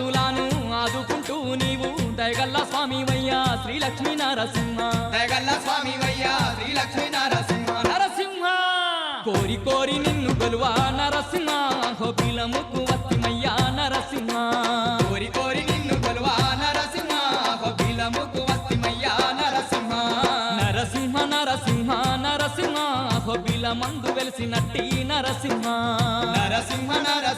భక్తులను ఆదుకుంటూ నీవు దయగల్ల స్వామి వయ్యా శ్రీలక్ష్మీ నరసింహ. దయగల్ల స్వామి వయ్యా శ్రీ లక్ష్మీ నరసింహ. నరసింహ! కోరి కోరి నిన్ను గొలువా నరసింహ. హోబిలముకు వత్తిమయ్యా నరసింహ. కోరి కోరి నిన్ను కొలువా నరసింహ. బిలముకు వస్తిమయ్యా నరసింహ. నరసింహ నరసింహ నరసింహ. హోబిల మందు వెలిసినట్టి నరసింహ. నరసింహ నరసింహ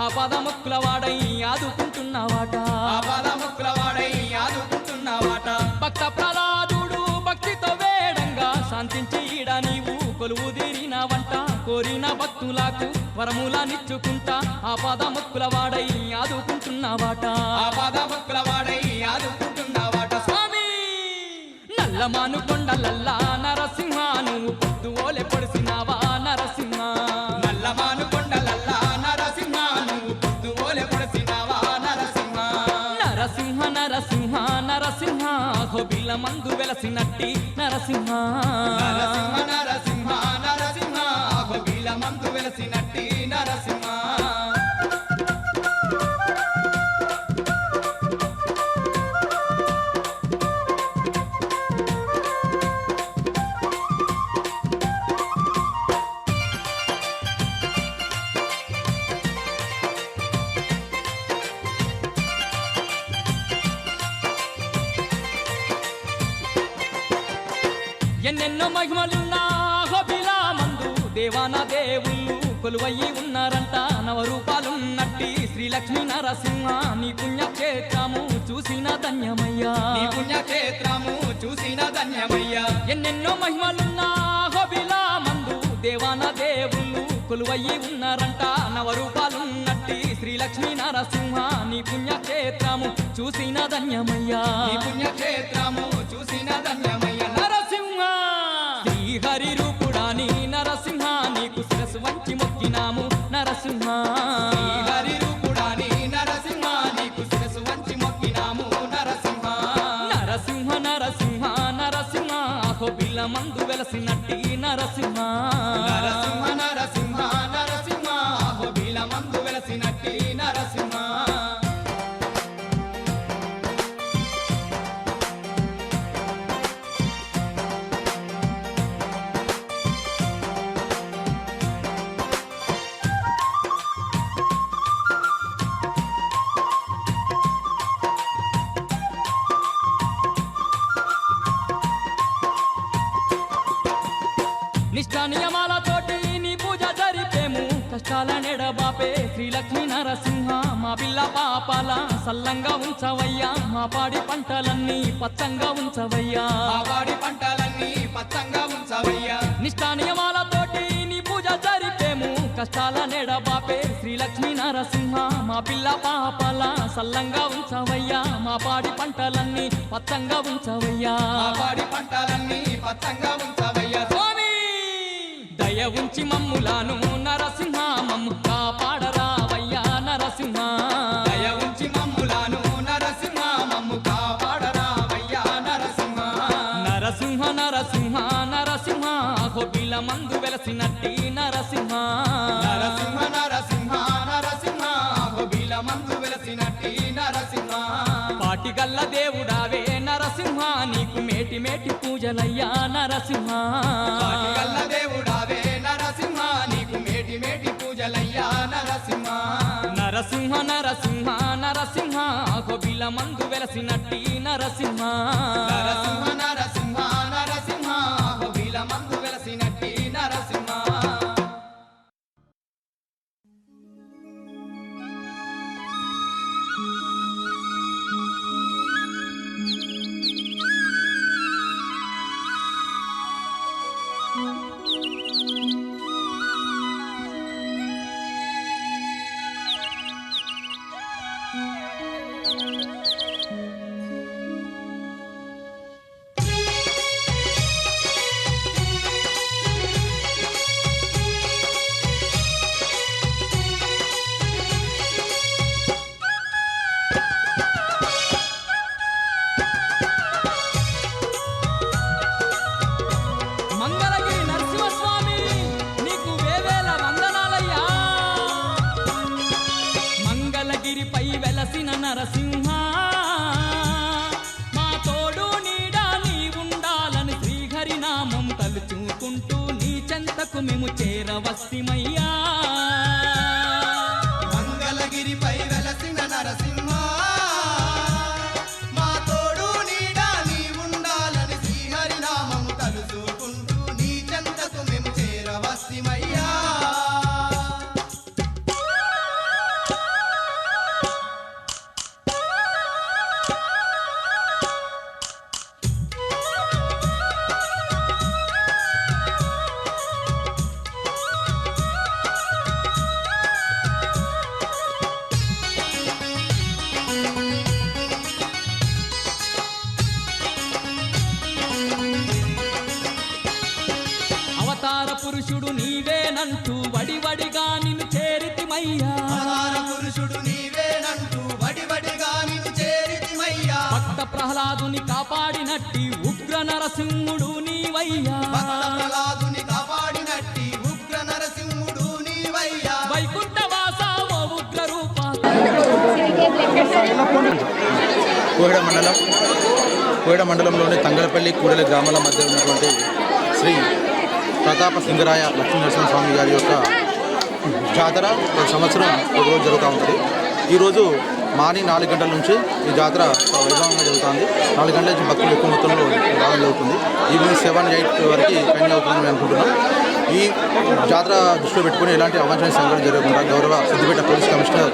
ఆ పదముక్కుల వాడై ఆదుకుంటున్నవాట. ఆపాద ముక్కుల వాడై ఆదుకుంటున్నావాట. భక్త ప్రహ్లాదుడు భక్తితో వేడంగా శాంతించి ఈడ నీవు కొలువు తీరిన వంట కోరిన భక్తులకు వరములనిచ్చుకుంటా ఆ పదముక్కుల వాడై ఆదుకుంటున్నవాట. ఆపాద ముక్కుల వాడై ఆదుకుంటున్నావాట. స్వామి! నల్లమాను కొండలల్లా నరసింహ నువ్వు పొద్దు ఓలె పొడిసినావా నరసింహ? నల్లమాను కొండలల్లా హోబిల్ల మందు వెలసినట్టి నరసింహ నరసింహ. నరసింహ నరసింహ. ఎన్నెన్నో మహిమలున్నా హోబిలా మందు దేవాన దేవుళ్ళు కొలువయ్యి ఉన్నారంట. నవరూపాలున్నట్టి శ్రీలక్ష్మీ నరసింహ నీ పుణ్యక్షేత్రము చూసిన ధన్యమయ్యా. నీ పుణ్యక్షేత్రము చూసిన ధన్యమయ్యా. ఎన్నెన్నో మహిమలున్నా హోబిలా మందు దేవాన దేవుళ్ళు కొలువయ్యి ఉన్నారంట. నవరూపాలున్నట్టి శ్రీలక్ష్మీ నరసింహ నీ పుణ్యక్షేత్రము చూసిన ధన్యమయ్యా. నీ పుణ్యక్షేత్రము చూసిన ధన్యమయ్యా. నరసింహ. హరి రూపుడా నీ నరసింహ నీకు శిరసు వంచి మొక్కినాము నరసింహ నరసింహ నరసింహ నరసింహ హోబిల్ల మందు వెలసినట్టి నరసింహ. నరసింహ నరసింహ నరసింహ బిల మందు వెలసినట్టి నరసింహ. శ్రీలక్ష్మీ నరసింహ మా పిల్ల పాపాల సల్లంగా ఉంచవయ్యా. మా పాడి పంటలన్నీ పచ్చంగా ఉంచవయ్యా. వాడి పంటలన్నీ పచ్చంగా ఉంచవయ్యా. నిష్ఠ నియమాలతోటి నీ పూజ జరిపేము. కష్టాల నెడబాపే శ్రీలక్ష్మీ నరసింహ మా పిల్ల పాపాల సల్లంగా ఉంచవయ్యా. మా పాడి పంటలన్నీ పచ్చంగా ఉంచవయ్యా. వాడి పంటలన్నీ పచ్చంగా ఉంచవయ్యా. స్వామి! దయ ఉంచి మమ్ములాను నరసింహ మమ్ము కాపాడరావయ్యా నరసింహ. దయ ఉంచి మమ్ములాను నరసింహ మమ్ము కాపాడరావయ్యా నరసింహ. నరసింహ నరసింహ నరసింహ హోబిల మందు వెలసినట్టి నరసింహ. నరసింహ నరసింహ నరసింహ బిల మందు వెలసినట్టి నరసింహ. పాటిగల్ల దేవుడావే నరసింహ నీకు మేటి మేటి పూజలయ్యా నరసింహ. గల్ల దేవుడావే నరసింహ నరసింహ నరసింహ హోబిల మందు వెలసినట్టి నరసింహ. నరసింహ నరసింహ మేము చేరవస్తిమయ్యా కోహిడ మండలం కోహిడ మండలంలోని తంగలపల్లి కూడలి గ్రామాల మధ్య ఉన్నటువంటి శ్రీ ప్రతాప సింగరాయ లక్ష్మీనరసింహ స్వామి గారి యొక్క జాతర ప్రతి సంవత్సరం ఒకరోజు జరుగుతూ ఉంటుంది. ఈరోజు మార్నింగ్ నాలుగు గంటల నుంచి ఈ జాతర వైభవంగా జరుగుతుంది. నాలుగు గంటల నుంచి భక్తులు ఎక్కువ మొత్తంలో రావడం జరుగుతుంది. ఈవినింగ్ సెవెన్ ఎయిట్ వరకు కంటిన్యూ అవుతుందని మేము అనుకుంటున్నాం. ఈ జాతర దృష్టిలో పెట్టుకుని ఎలాంటి అవాంఛనీయ సంఘటన జరగకుండా గౌరవ సిద్దిపేట పోలీస్ కమిషనర్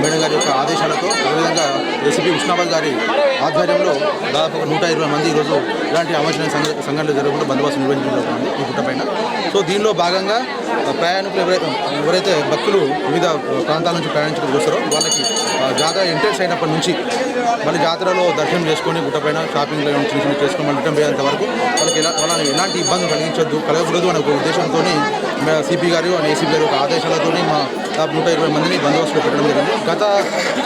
మేడం గారి యొక్క ఆదేశాలతో అదేవిధంగా ఏసీపీ ఉష్ణాబాద్ గారి ఆధ్వర్యంలో దాదాపు ఒక నూట ఇరవై మంది ఈరోజు ఇలాంటి అవాంఛనీయ సంఘ- సంఘటనలు జరగకుండా బందోబస్తు నిర్వహించడం జరుగుతుంది ఈ గుట్టపైన సో దీనిలో భాగంగా ప్రయాణికులు ఎవరైతే ఎవరైతే భక్తులు వివిధ ప్రాంతాల నుంచి ప్రయాణించుకుని వస్తారో వాళ్ళకి జాతర ఎంట్రెన్స్ అయినప్పటి నుంచి మళ్ళీ జాతరలో దర్శనం చేసుకొని గుట్టపైన షాపింగ్ చిన్న చిన్న చేసుకొని మళ్ళీ రిటర్న్ పోయేంత వరకు వాళ్ళకి ఎలా వాళ్ళని ఎలాంటి ఇబ్బంది కలిగించొద్దు కలగకూడదు అనే ఒక ఉద్దేశంతో సిపి గారు అండ్ ఏసీపీ గారి ఆదేశాలతో మా నూట ఇరవై మందిని బందోబస్తు పెట్టడం జరిగింది గత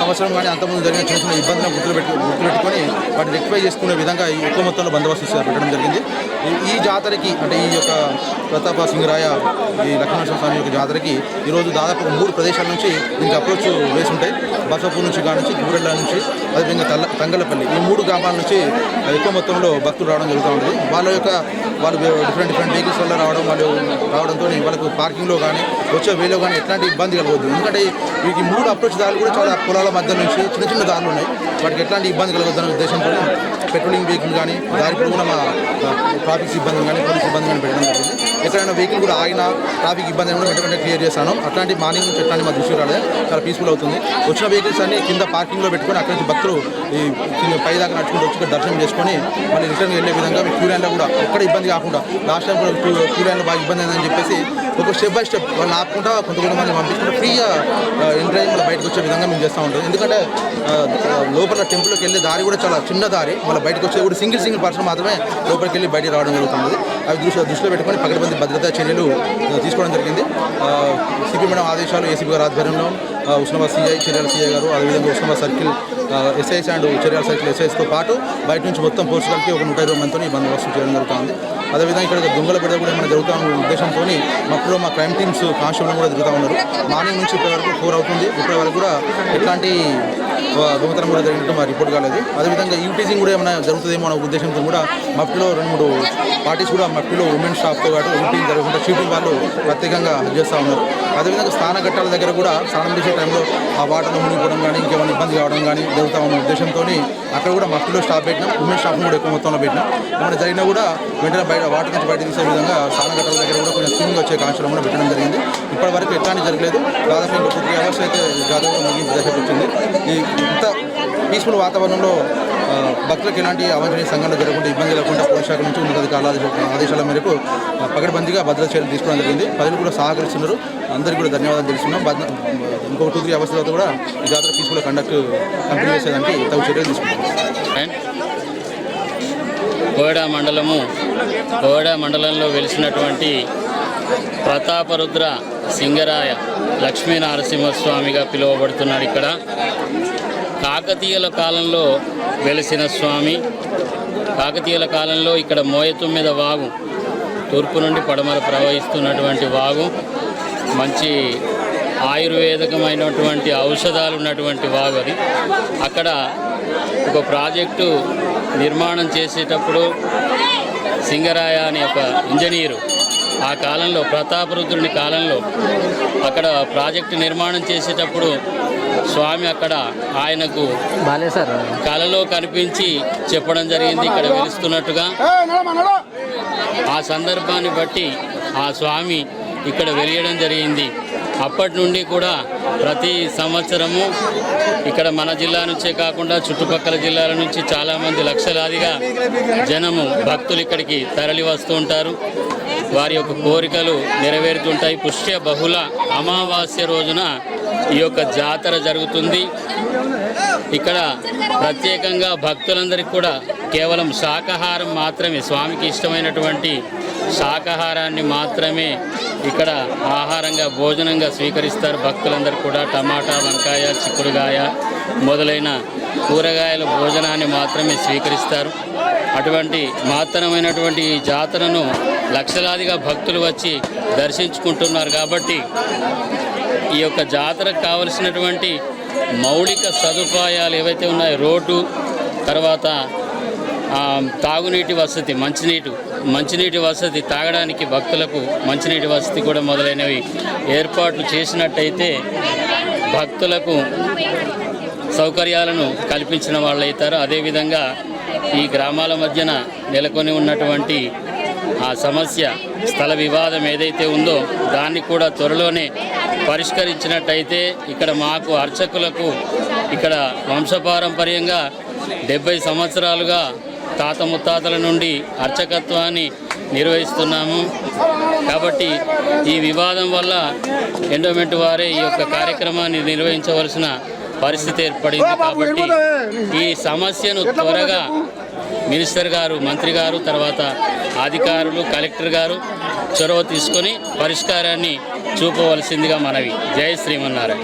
సంవత్సరం కానీ అంతకుముందు జరిగిన చిన్న చిన్న ఇబ్బందులను గుర్తులు పెట్టి గుర్తులు పెట్టుకొని వాటిని రెక్టిఫై చేసుకునే విధంగా ఈ ఎక్కువ మొత్తంలో బందోబస్తు పెట్టడం జరిగింది ఈ- జాతరకి అంటే ఈ యొక్క ప్రతాప సింగరాయ ఈ లక్ష్మణ స్వామి యొక్క జాతరకి ఈరోజు దాదాపు మూడు ప్రదేశాల నుంచి దీనికి అప్రోచ్ వేసి ఉంటాయి బసపూర్ నుంచి కాడ నుంచి నుంచి అదేవిధంగా తల్ల తంగలపల్లి ఈ మూడు గ్రామాల నుంచి ఎక్కువ మొత్తంలో భక్తులు రావడం జరుగుతూ ఉంటుంది వాళ్ళ యొక్క వాళ్ళు డిఫరెంట్ డిఫరెంట్ వెహికల్స్ వల్ల రావడం వాళ్ళు రావడంతో వాళ్ళకు పార్కింగ్లో కానీ వచ్చే వేలో కానీ ఎట్లాంటి ఇబ్బంది కలగవద్దు. ఎందుకంటే వీటికి మూడు అప్రోచ్ దారులు కూడా చాలా పొలాల మధ్య నుంచి చిన్న చిన్న దారులు ఉన్నాయి. వాటికి ఎట్లాంటి ఇబ్బంది కలగొద్దు అనే ఉద్దేశంతో పెట్రోలింగ్ వెహికల్ కానీ దారి పొడవునా మా ట్రాఫిక్ సిబ్బంది కానీ పోలీస్ సిబ్బంది కానీ పెట్టడం జరిగింది. ఎక్కడైనా వెహికల్ కూడా ఆగినా ట్రాఫిక్ ఇబ్బంది కూడా వెంటనే క్లియర్ చేస్తాను. అట్లాంటి మార్నింగ్ నుంచి ఎట్లాంటి మా దృష్టి రాలేదు. చాలా పీస్ఫుల్ అవుతుంది. వచ్చిన వెహికల్స్ అన్ని కింద పార్కింగ్లో పెట్టుకొని అక్కడి నుంచి భక్తులు ఈ కింద పై నడుచుకుంటూ వచ్చి దర్శనం చేసుకొని మళ్ళీ రిటర్న్ వెళ్ళే విధంగా క్యూ లైన్లో కూడా ఎక్కడ ఇబ్బంది కాకుండా లాస్ట్ టైం కూడా క్యూ బాగా ఇబ్బంది అయిందని చెప్పేసి ఒక స్టెప్ బై స్టెప్ వాళ్ళు ఆపకుండా కొంత కొంత మంది పంపించుకుంటూ ఫ్రీగా ఎంట్రీ బయటకు వచ్చే విధంగా మేము చేస్తూ ఉంటాం. ఎందుకంటే లోపల టెంపుల్కి వెళ్ళే దారి కూడా చాలా చిన్న దారి. మళ్ళీ బయటకు వచ్చే కూడా సింగిల్ సింగిల్ పర్సన్ మాత్రమే లోపలికి వెళ్ళి బయటికి రావడం జరుగుతుంది. అవి దృష్టి దృష్టిలో పెట్టుకొని పకడ్బందీ భద్రతా చర్యలు తీసుకోవడం జరిగింది. సిపి మేడం ఆదేశాలు ఏసీపీ గారు ఆధ్వర్యంలో ఉస్మాబాద్ సిఐ చర్యల సిఐ గారు అదేవిధంగా ఉస్మాబాద్ సర్కిల్ ఎస్ఐస్ అండ్ చర్యల సర్కిల్ ఎస్ఐస్తో పాటు బయట నుంచి మొత్తం పోలీసు కలిపి ఒక నూట ఇరవై మందితో ఈ బందోబస్తు చేయడం జరుగుతుంది. అదేవిధంగా ఇక్కడ దొంగల బిడ్డ కూడా ఏమైనా జరుగుతా ఉన్న ఉద్దేశంతో మప్పుడు మా క్రైమ్ టీమ్స్ కానిస్టేబుల్ కూడా తిరుగుతూ ఉన్నారు. మార్నింగ్ నుంచి ఇప్పటి వరకు ఫోర్ అవుతుంది. ఇప్పటి వరకు కూడా ఎట్లాంటి దొంగతనం కూడా జరిగినట్టు మా రిపోర్ట్ కాలేదు. అదేవిధంగా యూటీజింగ్ కూడా ఏమైనా జరుగుతుందేమో అనే ఉద్దేశంతో కూడా మఫ్టీలో రెండు మూడు పార్టీస్ కూడా మఫ్టీలో ఉమెన్ షాప్తో పాటు యూటీజింగ్ జరగకుండా షూటింగ్ వాళ్ళు ప్రత్యేకంగా చేస్తూ ఉన్నారు. అదేవిధంగా స్నాన ఘట్టాల దగ్గర కూడా స్నానం చేసే టైంలో ఆ వాటర్లో మునిగిపోవడం కానీ ఇంకేమైనా ఇబ్బంది కావడం కానీ జరుగుతా ఉన్న ఉద్దేశంతో అక్కడ కూడా మఫ్టీలో స్టాప్ పెట్టినాం ఉమెన్ స్టాఫ్ కూడా ఎక్కువ మొత్తంలో పెట్టినాం. ఏమైనా జరిగినా కూడా వెంటనే బయట వాటర్ నుంచి బయట తీసే విధంగా స్నాన ఘట్టాల దగ్గర కూడా కొంచెం స్విమ్మింగ్ వచ్చే కాన్స్టల్ కూడా పెట్టడం జరిగింది. ఇప్పటివరకు ఎట్లాంటి జరగలేదు. దాదాపు ఇంకో త్రీ అవర్స్ అయితే దాదాపు ముగింపు దశకు వచ్చింది. ఈ ఇంత పీస్ఫుల్ వాతావరణంలో భక్తులకు ఎలాంటి అవాంఛనీయ సంఘటనలు జరగకుండా ఇబ్బంది లేకుండా పోలీస్ శాఖ నుంచి ఉన్నతాధికారుల ఆదేశాల మేరకు పకడ్బందీగా భద్రత చర్యలు తీసుకోవడం జరిగింది. ప్రజలు కూడా సహకరిస్తున్నారు. అందరికీ కూడా ధన్యవాదాలు తెలుస్తున్నాం. ఇంకో ఇంకొక టూ త్రీ అవర్స్ తర్వాత కూడా ఈ జాతర పీస్ఫుల్ కండక్ట్ కంప్లీట్ చేసేదానికి తగు చర్యలు తీసుకుంటాం. అండ్ మండలము కోడ మండలంలో వెలిసినటువంటి ప్రతాపరుద్ర సింగరాయ లక్ష్మీ నరసింహస్వామిగా పిలువబడుతున్నాడు ఇక్కడ. కాకతీయుల కాలంలో వెలిసిన స్వామి. కాకతీయుల కాలంలో ఇక్కడ మోయతుమ్మిద వాగు తూర్పు నుండి పడమర ప్రవహిస్తున్నటువంటి వాగు మంచి ఆయుర్వేదకమైనటువంటి ఔషధాలు ఉన్నటువంటి వాగు అది. అక్కడ ఒక ప్రాజెక్టు నిర్మాణం చేసేటప్పుడు సింగరాయ అనే ఒక ఇంజనీరు ఆ కాలంలో ప్రతాపరుద్రుని కాలంలో అక్కడ ప్రాజెక్టు నిర్మాణం చేసేటప్పుడు స్వామి అక్కడ ఆయనకు కలలో కనిపించి చెప్పడం జరిగింది ఇక్కడ వెలుస్తున్నట్టుగా ఆ సందర్భాన్ని బట్టి ఆ స్వామి ఇక్కడ వెలియడం జరిగింది. అప్పటి నుండి కూడా ప్రతి సంవత్సరము ఇక్కడ మన జిల్లా నుంచే కాకుండా చుట్టుపక్కల జిల్లాల నుంచి చాలామంది లక్షలాదిగా జనము భక్తులు ఇక్కడికి తరలి వస్తూ ఉంటారు. వారి యొక్క కోరికలు నెరవేరుతుంటాయి. పుష్య బహుళ అమావాస్య రోజున ఈ యొక్క జాతర జరుగుతుంది. ఇక్కడ ప్రత్యేకంగా భక్తులందరికీ కూడా కేవలం శాకాహారం మాత్రమే స్వామికి ఇష్టమైనటువంటి శాకాహారాన్ని మాత్రమే ఇక్కడ ఆహారంగా భోజనంగా స్వీకరిస్తారు. భక్తులందరూ కూడా టమాటా వంకాయ చిక్కుడుగాయ మొదలైన కూరగాయల భోజనాన్ని మాత్రమే స్వీకరిస్తారు. అటువంటి మాత్రమైనటువంటి ఈ జాతరను లక్షలాదిగా భక్తులు వచ్చి దర్శించుకుంటున్నారు. కాబట్టి ఈ యొక్క జాతరకు కావలసినటువంటి మౌలిక సదుపాయాలు ఏవైతే ఉన్నాయో రోడ్డు తర్వాత తాగునీటి వసతి మంచినీటి మంచినీటి వసతి తాగడానికి భక్తులకు మంచినీటి వసతి కూడా మొదలైనవి ఏర్పాట్లు చేసినట్టయితే భక్తులకు సౌకర్యాలను కల్పించిన వాళ్ళు అవుతారు. అదేవిధంగా ఈ గ్రామాల మధ్యన నెలకొని ఉన్నటువంటి ఆ సమస్య స్థల వివాదం ఏదైతే ఉందో దాన్ని కూడా త్వరలోనే పరిష్కరించినట్టయితే ఇక్కడ మాకు అర్చకులకు ఇక్కడ వంశపారంపర్యంగా డెబ్బై సంవత్సరాలుగా తాత ముత్తాతల నుండి అర్చకత్వాన్ని నిర్వహిస్తున్నాము. కాబట్టి ఈ వివాదం వల్ల ఎండోమెంట్ వారే ఈ యొక్క కార్యక్రమాన్ని నిర్వహించవలసిన పరిస్థితి ఏర్పడింది. కాబట్టి ఈ సమస్యను త్వరగా మినిస్టర్ గారు మంత్రి గారు తర్వాత అధికారులు కలెక్టర్ గారు చొరవ తీసుకొని పరిష్కారాన్ని చూపవలసిందిగా మనవి. జయ శ్రీమన్నారాయణ.